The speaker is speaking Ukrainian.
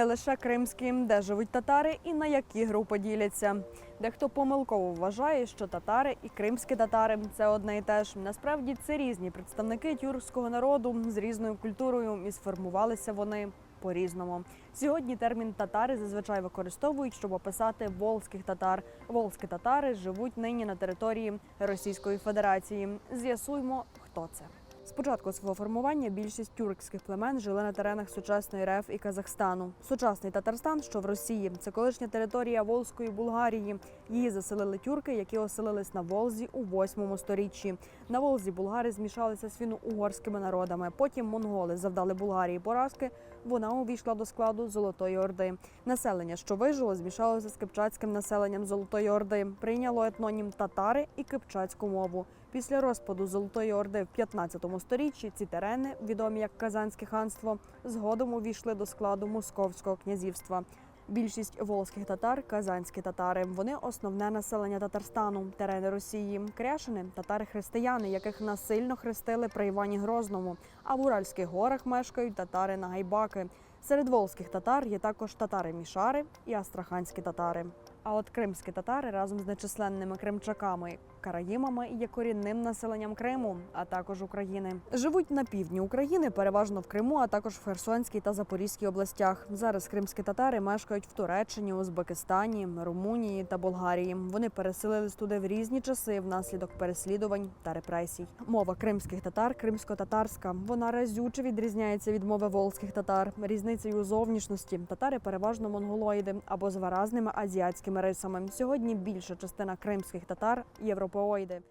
не лише кримські, де живуть татари і на які групи діляться. Дехто помилково вважає, що татари і кримські татари це одне і те ж. Насправді це різні представники тюркського народу з різною культурою, і сформувалися вони по-різному. Сьогодні термін татари зазвичай використовують, щоб описати волзьких татар. Волзькі татари живуть нині на території Російської Федерації. З'ясуємо, хто це. Спочатку свого формування більшість тюркських племен жили на теренах сучасної РФ і Казахстану. Сучасний Татарстан, що в Росії, це колишня територія Волзької Булгарії. Її заселили тюрки, які оселились на Волзі у 8 сторіччі. На Волзі булгари змішалися з фіно-угорськими народами. Потім монголи завдали Булгарії поразки. Вона увійшла до складу Золотої Орди. Населення, що вижило, змішалося з кипчацьким населенням Золотої Орди. Прийняло етнонім татари і кипчацьку мову. Після розпаду Золотої Орди в 15 сторіччі ці терени, відомі як Казанське ханство, згодом увійшли до складу Московського князівства. Більшість волзьких татар казанські татари. Вони основне населення Татарстану, терени Росії. Кряшини татари християни, яких насильно хрестили при Івані Грозному. А в Уральських горах мешкають татари Нагайбаки. Серед волзьких татар є також татари-мішари і астраханські татари. А от кримські татари разом з нечисленними кримчаками, караїмами є корінним населенням Криму, а також України. Живуть на півдні України, переважно в Криму, а також в Херсонській та Запорізькій областях. Зараз кримські татари мешкають в Туреччині, Узбекистані, Румунії та Болгарії. Вони переселились туди в різні часи внаслідок переслідувань та репресій. Мова кримських татар кримсько-татарська. Вона разюче відрізняється від мови волзьких татар. Різницею зовнішності татари переважно монголоїди або з виразними азіатськими рисами. Сьогодні більша частина кримських татар європеоїди.